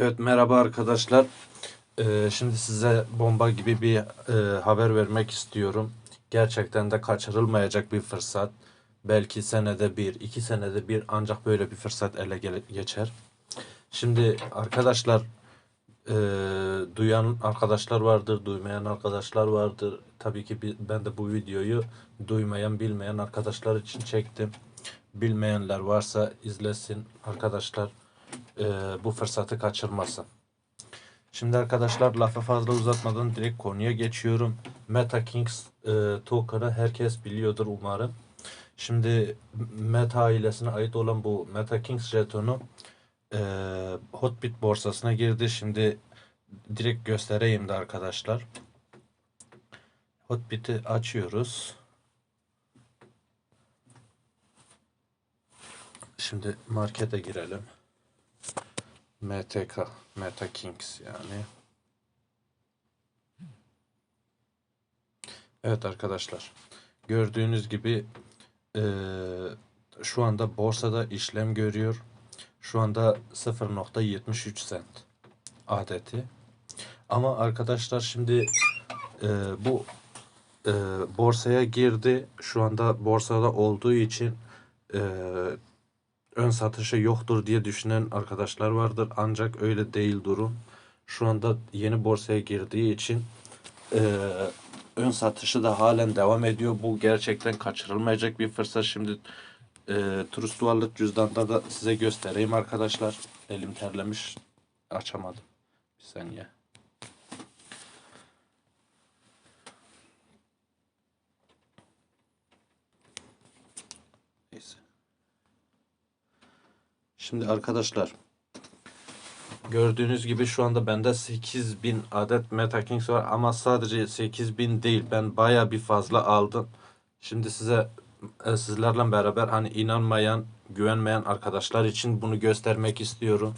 Evet merhaba arkadaşlar. Ee, şimdi size bomba gibi bir e, haber vermek istiyorum. Gerçekten de kaçırılmayacak bir fırsat. Belki senede bir, iki senede bir ancak böyle bir fırsat ele geçer. Şimdi arkadaşlar e, duyan arkadaşlar vardır, duymayan arkadaşlar vardır. Tabii ki ben de bu videoyu duymayan, bilmeyen arkadaşlar için çektim. Bilmeyenler varsa izlesin arkadaşlar e, bu fırsatı kaçırmasın. Şimdi arkadaşlar lafı fazla uzatmadan direkt konuya geçiyorum. Meta Kings e, token'ı herkes biliyordur umarım. Şimdi Meta ailesine ait olan bu Meta Kings jetonu e, Hotbit borsasına girdi. Şimdi direkt göstereyim de arkadaşlar. Hotbit'i açıyoruz. Şimdi markete girelim. MTK, Meta Kings yani. Evet arkadaşlar. Gördüğünüz gibi eee, şu anda borsada işlem görüyor. Şu anda 0.73 sent adeti. Ama arkadaşlar şimdi eee, bu eee, borsaya girdi. Şu anda borsada olduğu için eee ön satışı yoktur diye düşünen arkadaşlar vardır. Ancak öyle değil durum. Şu anda yeni borsaya girdiği için eee, ön satışı da halen devam ediyor. Bu gerçekten kaçırılmayacak bir fırsat. Şimdi eee turist duvarlık cüzdanda da size göstereyim arkadaşlar. Elim terlemiş. Açamadım. Bir saniye. Şimdi arkadaşlar gördüğünüz gibi şu anda bende 8000 adet MetaKings var ama sadece 8000 değil ben baya bir fazla aldım. Şimdi size e, sizlerle beraber hani inanmayan, güvenmeyen arkadaşlar için bunu göstermek istiyorum.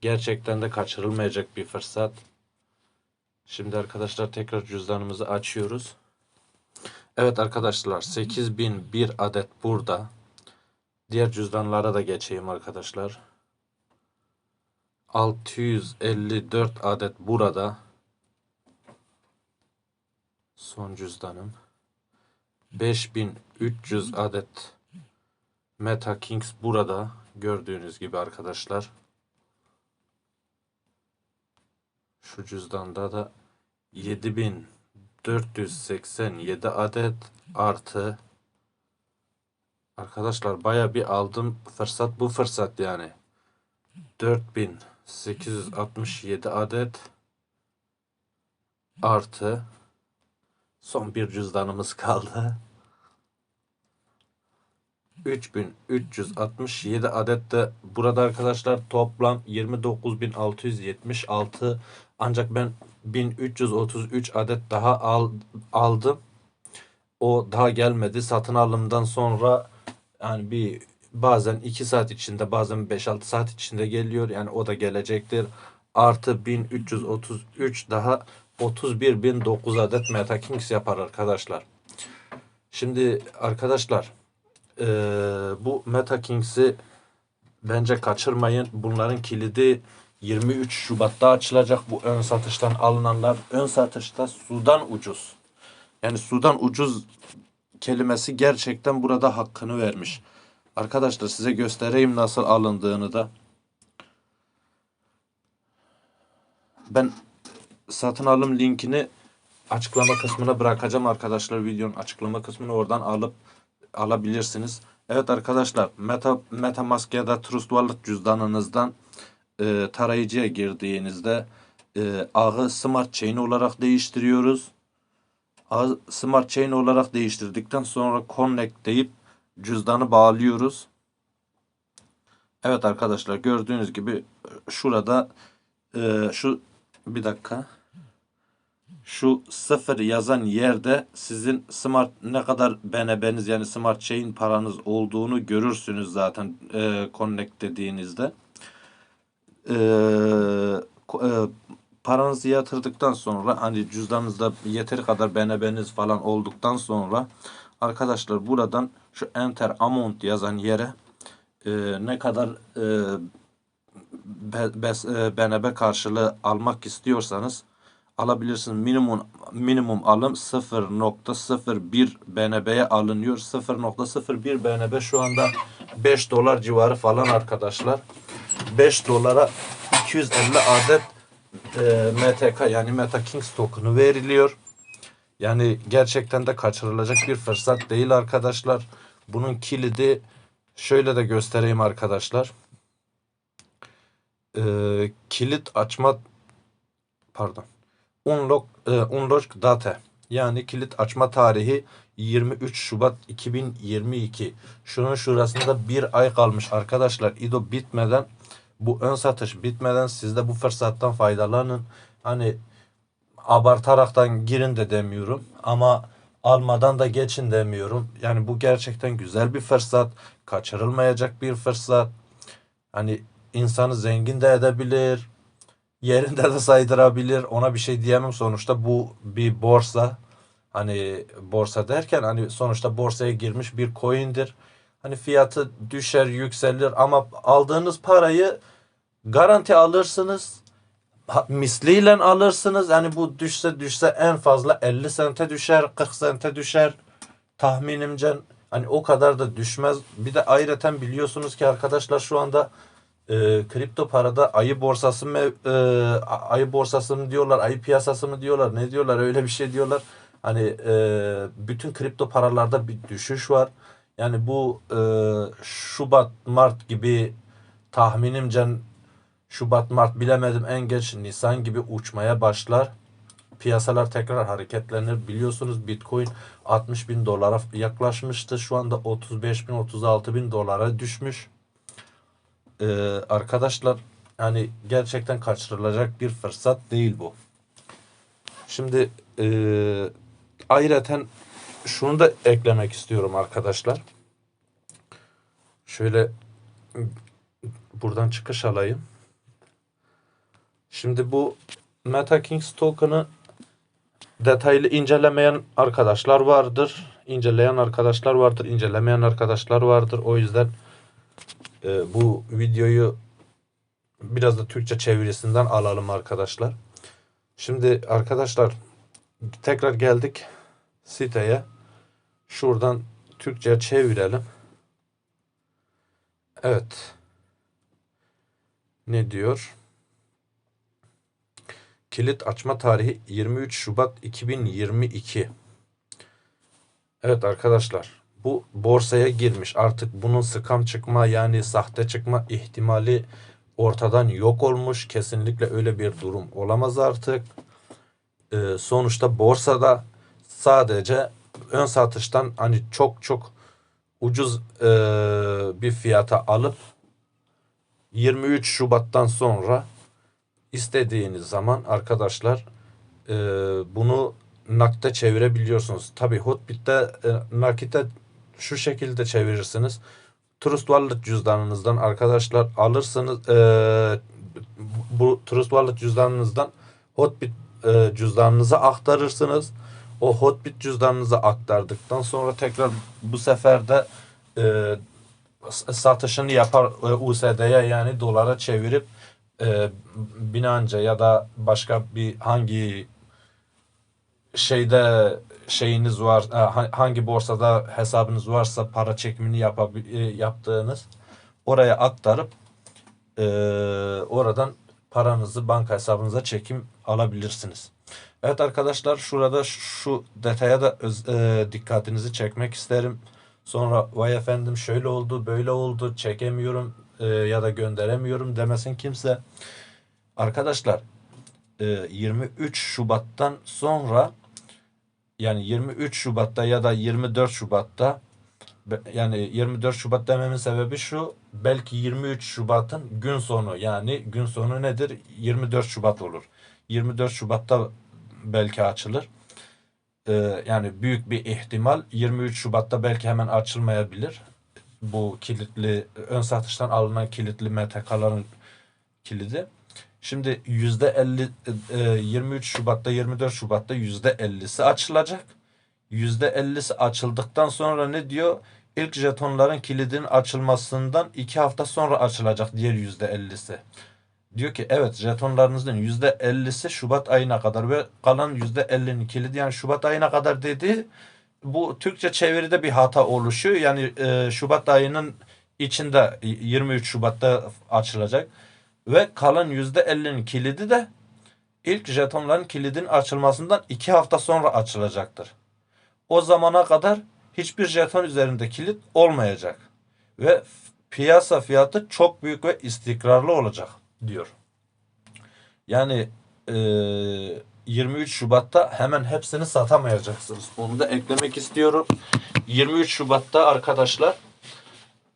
Gerçekten de kaçırılmayacak bir fırsat. Şimdi arkadaşlar tekrar cüzdanımızı açıyoruz. Evet arkadaşlar 8001 adet burada. Diğer cüzdanlara da geçeyim arkadaşlar. 654 adet burada. Son cüzdanım. 5300 adet Meta Kings burada. Gördüğünüz gibi arkadaşlar. Şu cüzdanda da 7487 adet artı Arkadaşlar baya bir aldım fırsat bu fırsat yani. 4867 adet artı son bir cüzdanımız kaldı. 3367 adet de burada arkadaşlar toplam 29676 ancak ben 1333 adet daha al, aldım. O daha gelmedi. Satın alımdan sonra yani bir bazen 2 saat içinde bazen 5-6 saat içinde geliyor. Yani o da gelecektir. Artı 1333 daha 31.009 adet MetaKings yapar arkadaşlar. Şimdi arkadaşlar eee, bu MetaKings'i bence kaçırmayın. Bunların kilidi 23 Şubat'ta açılacak. Bu ön satıştan alınanlar ön satışta sudan ucuz. Yani sudan ucuz kelimesi gerçekten burada hakkını vermiş. Arkadaşlar size göstereyim nasıl alındığını da. Ben satın alım linkini açıklama kısmına bırakacağım arkadaşlar. Videonun açıklama kısmını oradan alıp alabilirsiniz. Evet arkadaşlar Meta MetaMask ya da Trust Wallet cüzdanınızdan e, tarayıcıya girdiğinizde e, ağı Smart Chain olarak değiştiriyoruz. Smart Chain olarak değiştirdikten sonra Connect deyip cüzdanı bağlıyoruz. Evet arkadaşlar gördüğünüz gibi şurada e, şu bir dakika şu sıfır yazan yerde sizin smart ne kadar BNB'niz yani smart chain paranız olduğunu görürsünüz zaten e, connect dediğinizde. E, e, paranızı yatırdıktan sonra hani cüzdanınızda yeteri kadar BNB'niz falan olduktan sonra arkadaşlar buradan şu enter amount yazan yere e, ne kadar e, be- bes- e, BNB karşılığı almak istiyorsanız alabilirsiniz. Minimum minimum alım 0.01 BNB'ye alınıyor. 0.01 BNB şu anda 5 dolar civarı falan arkadaşlar. 5 dolara 250 adet e, MTK yani Meta Kings token'ı veriliyor. Yani gerçekten de kaçırılacak bir fırsat değil arkadaşlar. Bunun kilidi şöyle de göstereyim arkadaşlar. Ee, kilit açma pardon. Unlock, e, unlock date yani kilit açma tarihi 23 Şubat 2022. Şunun şurasında bir ay kalmış arkadaşlar. İdo bitmeden bu ön satış bitmeden siz de bu fırsattan faydalanın. Hani abartaraktan girin de demiyorum ama almadan da geçin demiyorum. Yani bu gerçekten güzel bir fırsat, kaçırılmayacak bir fırsat. Hani insanı zengin de edebilir, yerinde de saydırabilir. Ona bir şey diyemem sonuçta bu bir borsa. Hani borsa derken hani sonuçta borsaya girmiş bir coin'dir. Hani fiyatı düşer, yükselir ama aldığınız parayı garanti alırsınız misliyle alırsınız. Yani bu düşse düşse en fazla 50 sente düşer, 40 sente düşer. Tahminimce hani o kadar da düşmez. Bir de ayrıca biliyorsunuz ki arkadaşlar şu anda e, kripto parada ayı borsası mı e, ayı borsası mı diyorlar, ayı piyasası mı diyorlar, ne diyorlar öyle bir şey diyorlar. Hani e, bütün kripto paralarda bir düşüş var. Yani bu e, Şubat, Mart gibi tahminimce Şubat, Mart bilemedim en geç Nisan gibi uçmaya başlar. Piyasalar tekrar hareketlenir. Biliyorsunuz Bitcoin 60 bin dolara yaklaşmıştı. Şu anda 35 bin, 36 bin dolara düşmüş. Ee, arkadaşlar yani gerçekten kaçırılacak bir fırsat değil bu. Şimdi e, ayrıca şunu da eklemek istiyorum arkadaşlar. Şöyle buradan çıkış alayım. Şimdi bu MetaKings token'ı detaylı incelemeyen arkadaşlar vardır. İnceleyen arkadaşlar vardır, incelemeyen arkadaşlar vardır. O yüzden e, bu videoyu biraz da Türkçe çevirisinden alalım arkadaşlar. Şimdi arkadaşlar tekrar geldik siteye. Şuradan Türkçe'ye çevirelim. Evet. Ne diyor? Kilit açma tarihi 23 Şubat 2022. Evet arkadaşlar bu borsaya girmiş. Artık bunun scam çıkma yani sahte çıkma ihtimali ortadan yok olmuş. Kesinlikle öyle bir durum olamaz artık. Ee, sonuçta borsada sadece ön satıştan hani çok çok ucuz e, bir fiyata alıp 23 Şubat'tan sonra istediğiniz zaman arkadaşlar e, bunu nakde çevirebiliyorsunuz. Tabi Hotbit'te e, nakite şu şekilde çevirirsiniz. Trust Wallet cüzdanınızdan arkadaşlar alırsınız. E, bu Trust Wallet cüzdanınızdan Hotbit e, cüzdanınıza aktarırsınız. O Hotbit cüzdanınıza aktardıktan sonra tekrar bu sefer de e, satışını yapar e, USD'ye yani dolara çevirip e, Binance ya da başka bir hangi şeyde şeyiniz var e, ha- hangi borsada hesabınız varsa para çekimini yapabi- e, yaptığınız oraya aktarıp e, oradan paranızı banka hesabınıza çekim alabilirsiniz. Evet arkadaşlar şurada şu detaya da öz- e, dikkatinizi çekmek isterim. Sonra vay efendim şöyle oldu böyle oldu çekemiyorum e, ya da gönderemiyorum demesin kimse. Arkadaşlar e, 23 Şubat'tan sonra yani 23 Şubat'ta ya da 24 Şubat'ta yani 24 Şubat dememin sebebi şu belki 23 Şubat'ın gün sonu yani gün sonu nedir 24 Şubat olur 24 Şubat'ta belki açılır Ee, yani büyük bir ihtimal 23 Şubat'ta belki hemen açılmayabilir bu kilitli ön satıştan alınan kilitli MTK'ların kilidi Şimdi yüzde 50 e, 23 Şubat'ta 24 Şubat'ta yüzde 50'si açılacak. Yüzde 50'si açıldıktan sonra ne diyor? İlk jetonların kilidinin açılmasından iki hafta sonra açılacak diğer yüzde 50'si. Diyor ki evet jetonlarınızın %50'si Şubat ayına kadar ve kalan %50'nin kilidi yani Şubat ayına kadar dedi. Bu Türkçe çeviride bir hata oluşuyor. Yani e, Şubat ayının içinde 23 Şubat'ta açılacak ve kalan %50'nin kilidi de ilk jetonların kilidin açılmasından 2 hafta sonra açılacaktır. O zamana kadar hiçbir jeton üzerinde kilit olmayacak ve piyasa fiyatı çok büyük ve istikrarlı olacak diyor. Yani eee, 23 Şubat'ta hemen hepsini satamayacaksınız. Onu da eklemek istiyorum. 23 Şubat'ta arkadaşlar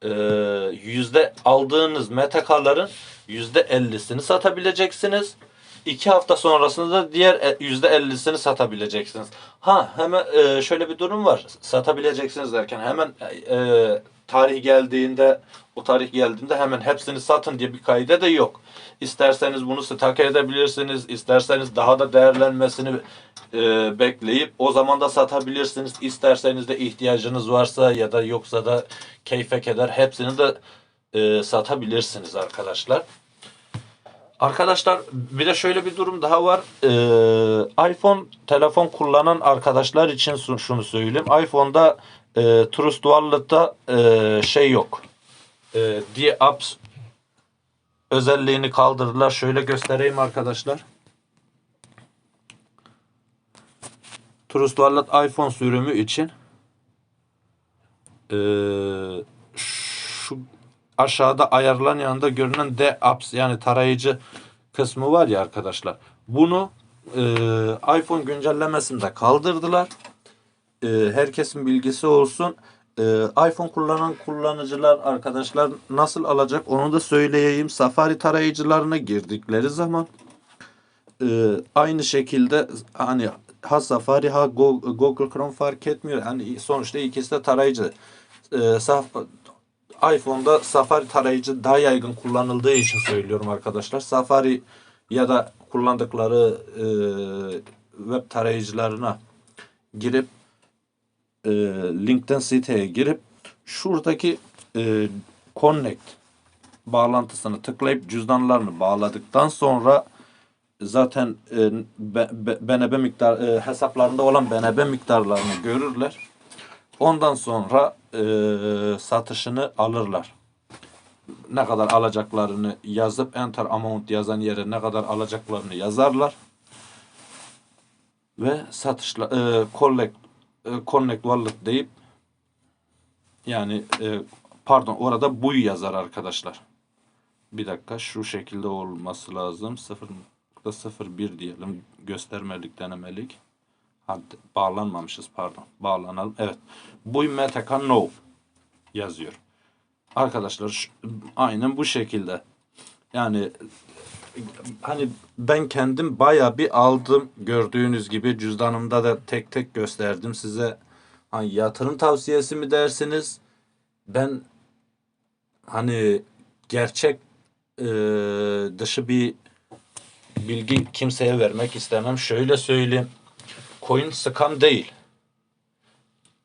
eee, yüzde aldığınız metakaların yüzde 50'sini satabileceksiniz. İki hafta sonrasında da diğer e- yüzde 50'sini satabileceksiniz. Ha hemen e, şöyle bir durum var. Satabileceksiniz derken hemen e, tarih geldiğinde o tarih geldiğinde hemen hepsini satın diye bir kaide de yok. İsterseniz bunu stak edebilirsiniz. isterseniz daha da değerlenmesini e, bekleyip o zaman da satabilirsiniz. İsterseniz de ihtiyacınız varsa ya da yoksa da keyfe keder hepsini de e, satabilirsiniz arkadaşlar. Arkadaşlar bir de şöyle bir durum daha var. Ee, iPhone telefon kullanan arkadaşlar için şunu söyleyeyim. iPhone'da e, Trust Wallet'ta e, şey yok. E, The Apps özelliğini kaldırdılar. Şöyle göstereyim arkadaşlar. Trust Wallet iPhone sürümü için e, şu aşağıda ayarlan yanında görünen de apps yani tarayıcı kısmı var ya arkadaşlar. Bunu e, iPhone güncellemesinde kaldırdılar. E, herkesin bilgisi olsun. E, iPhone kullanan kullanıcılar arkadaşlar nasıl alacak onu da söyleyeyim. Safari tarayıcılarına girdikleri zaman e, aynı şekilde hani ha Safari ha Go- Google Chrome fark etmiyor. Hani sonuçta ikisi de tarayıcı. E, saf, iPhone'da Safari tarayıcı daha yaygın kullanıldığı için söylüyorum arkadaşlar. Safari ya da kullandıkları e, web tarayıcılarına girip e, linkten siteye girip şuradaki e, connect bağlantısını tıklayıp cüzdanlarını bağladıktan sonra zaten e, be, be- BNB miktar e, hesaplarında olan BNB miktarlarını görürler. Ondan sonra e, satışını alırlar. Ne kadar alacaklarını yazıp enter amount yazan yere ne kadar alacaklarını yazarlar. Ve satışla e, collect e, connect wallet deyip yani e, pardon orada buy yazar arkadaşlar. Bir dakika şu şekilde olması lazım. 0.01 diyelim göstermelik denemelik. Hadi, bağlanmamışız pardon. Bağlanalım. Evet. Bu metaka no yazıyor. Arkadaşlar şu- aynen bu şekilde. Yani hani ben kendim baya bir aldım. Gördüğünüz gibi cüzdanımda da tek tek gösterdim size. Hani yatırım tavsiyesi mi dersiniz? Ben hani gerçek e, dışı bir bilgi kimseye vermek istemem. Şöyle söyleyeyim. Coin scam değil.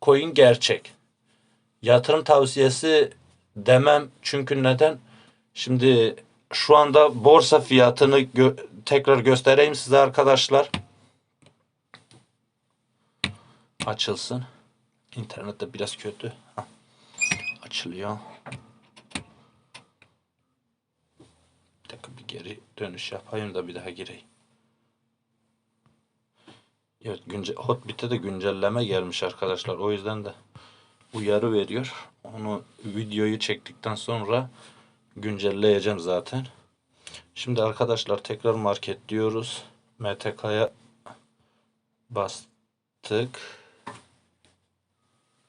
Coin gerçek. Yatırım tavsiyesi demem çünkü neden? Şimdi şu anda borsa fiyatını gö- tekrar göstereyim size arkadaşlar. Açılsın. İnternet de biraz kötü. Hah. Açılıyor. Bir bir geri dönüş yapayım da bir daha gireyim. Evet, günce Hotbit'e de güncelleme gelmiş arkadaşlar. O yüzden de uyarı veriyor. Onu videoyu çektikten sonra güncelleyeceğim zaten. Şimdi arkadaşlar tekrar market diyoruz. MTK'ya bastık.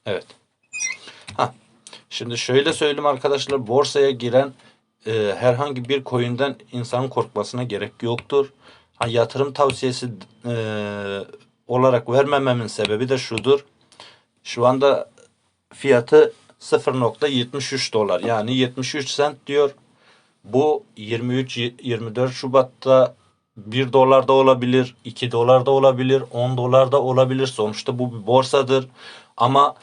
Evet. Ha. Şimdi şöyle söyleyeyim arkadaşlar. Borsaya giren e, herhangi bir coin'den insanın korkmasına gerek yoktur. Ha, yatırım tavsiyesi e, olarak vermememin sebebi de şudur. Şu anda fiyatı 0.73 dolar yani 73 sent diyor. Bu 23-24 Şubat'ta 1 dolar da olabilir, 2 dolar da olabilir, 10 dolar da olabilir. Sonuçta bu bir borsadır. Ama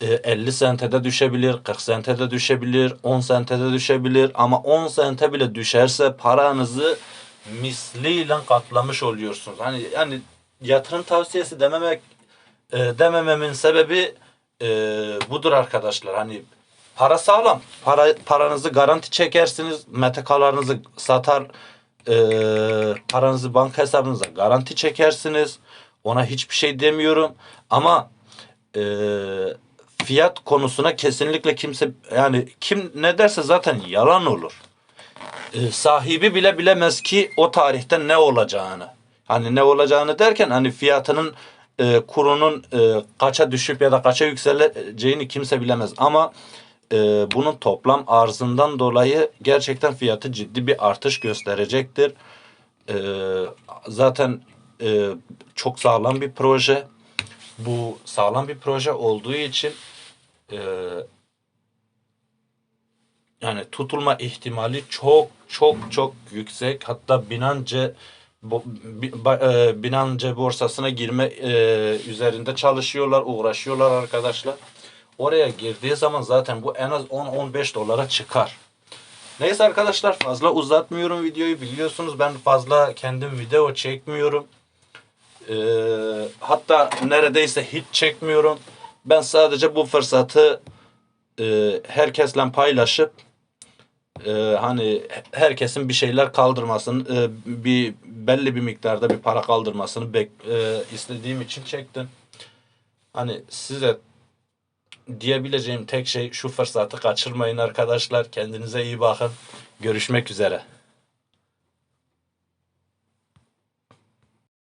e, 50 sente de düşebilir, 40 sente de düşebilir, 10 sente de düşebilir ama 10 sente bile düşerse paranızı misliyle katlamış oluyorsunuz. Hani yani yatırım tavsiyesi dememek e, demememin sebebi e, budur arkadaşlar. Hani para sağlam. Para paranızı garanti çekersiniz. metakalarınızı satar e, paranızı banka hesabınıza garanti çekersiniz. Ona hiçbir şey demiyorum. Ama e, fiyat konusuna kesinlikle kimse yani kim ne derse zaten yalan olur. E, sahibi bile bilemez ki o tarihte ne olacağını. Hani ne olacağını derken hani fiyatının e, kurunun e, kaça düşüp ya da kaça yükseleceğini kimse bilemez. Ama e, bunun toplam arzından dolayı gerçekten fiyatı ciddi bir artış gösterecektir. E, zaten e, çok sağlam bir proje. Bu sağlam bir proje olduğu için e, yani tutulma ihtimali çok çok çok yüksek. Hatta Binance Binance borsasına girme e, üzerinde çalışıyorlar, uğraşıyorlar arkadaşlar. Oraya girdiği zaman zaten bu en az 10-15 dolara çıkar. Neyse arkadaşlar fazla uzatmıyorum videoyu biliyorsunuz ben fazla kendim video çekmiyorum. Ee, hatta neredeyse hiç çekmiyorum. Ben sadece bu fırsatı e, herkesle paylaşıp e, hani herkesin bir şeyler kaldırmasını e, bir belli bir miktarda bir para kaldırmasını bek, e, istediğim için çektim. Hani size diyebileceğim tek şey şu fırsatı kaçırmayın arkadaşlar. Kendinize iyi bakın. Görüşmek üzere.